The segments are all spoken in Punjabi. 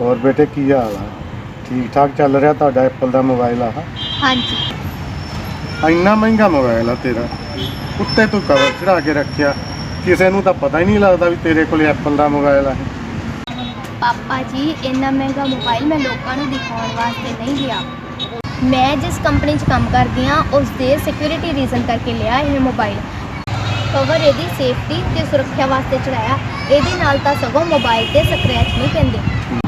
ਹੋਰ ਬੇਟੇ ਕੀ ਹਾਲ ਆ? ਠੀਕ ਠਾਕ ਚੱਲ ਰਿਹਾ ਤੁਹਾਡਾ ਐਪਲ ਦਾ ਮੋਬਾਈਲ ਆ? ਹਾਂਜੀ। ਇੰਨਾ ਮਹਿੰਗਾ ਮੋਬਾਈਲ ਆ ਤੇਰਾ? ਉੱਤੇ ਤੂੰ ਕਵਰ ਚੜਾ ਕੇ ਰੱਖਿਆ। ਕਿਸੇ ਨੂੰ ਤਾਂ ਪਤਾ ਹੀ ਨਹੀਂ ਲੱਗਦਾ ਵੀ ਤੇਰੇ ਕੋਲ ਐਪਲ ਦਾ ਮੋਬਾਈਲ ਆ ਪਾਪਾ ਜੀ ਇੰਨਾ ਮਹਿੰਗਾ ਮੋਬਾਈਲ ਮੈਂ ਲੋਕਾਂ ਨੂੰ ਦਿਖਾਉਣ ਵਾਸਤੇ ਨਹੀਂ ਲਿਆ ਮੈਂ ਜਿਸ ਕੰਪਨੀ 'ਚ ਕੰਮ ਕਰਦੀ ਹਾਂ ਉਸ ਦੇ ਸਿਕਿਉਰਿਟੀ ਰੀਜ਼ਨ ਕਰਕੇ ਲਿਆ ਇਹ ਮੋਬਾਈਲ ਕਵਰ ਇਹਦੀ ਸੇਫਟੀ ਤੇ ਸੁਰੱਖਿਆ ਵਾਸਤੇ ਚੜਾਇਆ। ਇਹਦੇ ਨਾਲ ਤਾਂ ਸਗੋਂ ਮੋਬਾਈਲ ਤੇ ਸਕ੍ਰੈਚ ਨਹੀਂ ਪੈਂਦੇ।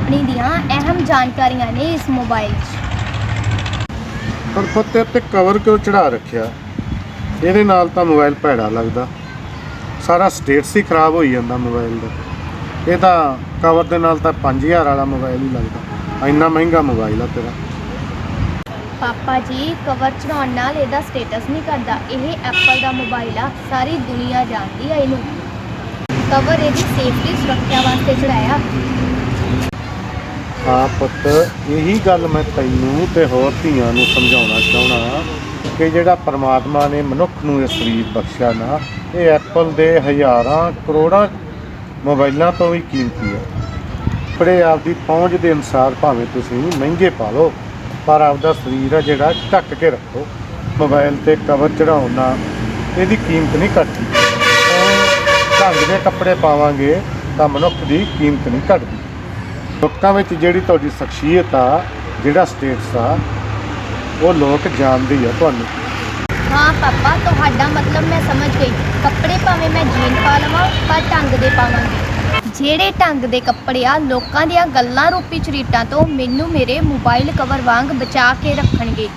ਕੰਪਨੀ ਦੀਆਂ ਅਹਿਮ ਜਾਣਕਾਰੀਆਂ ਨੇ ਇਸ ਮੋਬਾਈਲ 'ਚ। ਪਰ ਫੱਤੇ ਤੇ ਕਵਰ ਕਿਉਂ ਚੜਾ ਰੱਖਿਆ? ਇਹਦੇ ਨਾਲ ਤਾਂ ਮੋਬਾਈਲ ਭੈੜਾ ਲੱਗਦਾ। ਸਾਰਾ ਸਟੇਟਸ ਹੀ ਖਰਾਬ ਹੋਈ ਜਾਂਦਾ ਮੋਬਾਈਲ ਦਾ। ਇਹ ਤਾਂ ਕਵਰ ਦੇ ਨਾਲ ਤਾਂ 5000 ਵਾਲਾ ਮੋਬਾਈਲ ਹੀ ਲੱਗਦਾ। ਇੰਨਾ ਮਹਿੰਗਾ ਮੋਬਾਈਲ ਆ ਤੇਰਾ। ਪਾਪਾ ਜੀ ਕਵਰ ਚੜਾਉਣ ਨਾਲ ਇਹਦਾ ਸਟੇਟਸ ਨਹੀਂ ਕਰਦਾ ਇਹ ਐਪਲ ਦਾ ਮੋਬਾਈਲ ਆ। ਸਾਰੀ ਦੁਨੀਆ ਜਾਣਦੀ ਆ ਇਹਨੂੰ। ਕਵਰ ਇਹਦੀ ਸੇਫਟੀ ਸੁਰੱਖਿਆ ਵਾਸਤੇ ਚੜਾਇਆ ਹਾਂ ਪੁੱਤ, ਇਹੀ ਗੱਲ ਮੈਂ ਤੈਨੂੰ ਤੇ ਹੋਰ ਧੀਆਂ ਨੂੰ ਸਮਝਾਉਣਾ ਚਾਹਣਾ ਕਿ ਜਿਹੜਾ ਪਰਮਾਤਮਾ ਨੇ ਮਨੁੱਖ ਨੂੰ ਇਹ ਸਰੀਰ ਬਖਸ਼ਿਆ ਨਾ, ਇਹ ਐਪਲ ਦੇ ਹਜ਼ਾਰਾਂ ਕਰੋੜਾਂ ਮੋਬਾਈਲਾਂ ਤੋਂ ਵੀ ਕੀਮਤੀ ਹੈ। ਆਪਣੇ ਆਪ ਦੀ ਪਹੁੰਚ ਦੇ ਅਨੁਸਾਰ ਭਾਵੇਂ ਤੁਸੀਂ ਮਹਿੰਗੇ ਪਾ ਲਓ, ਪਰ ਆਪਦਾ ਸਰੀਰ ਆ ਜਿਹੜਾ ਢੱਕ ਕੇ ਰੱਖੋ, ਮੋਬਾਈਲ ਤੇ ਕਵਰ ਚੜਾਉਣ ਨਾਲ ਇਹਦੀ ਕੀਮਤ ਨਹੀਂ ਘਟਦੀ। ਢੰਗ ਦੇ ਕੱਪੜੇ ਪਾਵਾਂਗੇ ਤਾਂ ਮਨੁੱਖ ਦੀ ਕੀਮਤ ਨਹੀਂ ਘਟਦੀ। ਲੋਕਾਂ ਵਿੱਚ ਜਿਹੜੀ ਤੁਹਾਡੀ ਸ਼ਖਸੀਅਤ ਆ, ਜਿਹੜਾ ਸਟੇਟਸ ਆ, ਉਹ ਲੋਕ ਜਾਣਦੇ ਆ ਤੁਹਾਨੂੰ। ਹਾਂ ਪਾਪਾ, ਤੁਹਾਡਾ ਮਤਲਬ ਮੈਂ ਸਮਝ ਗਈ। ਕੱਪੜੇ ਭਾਵੇਂ ਮੈਂ ਜੀਨ ਪਾ ਲਵਾਂ, ਪਰ ਢੰਗ ਦੇ ਪਾਵਾਂਗੀ। ਜਿਹੜੇ ਢੰਗ ਦੇ ਕੱਪੜੇ ਆ, ਲੋਕਾਂ ਦੀਆਂ ਗੱਲਾਂ ਰੂਪੀ ਚਰੀਟਾਂ ਤੋਂ ਮੈਨੂੰ ਮੇਰੇ ਮੋਬਾਈਲ ਕਵਰ ਵਾਂਗ ਬਚਾ ਕੇ ਰੱਖਣਗੇ।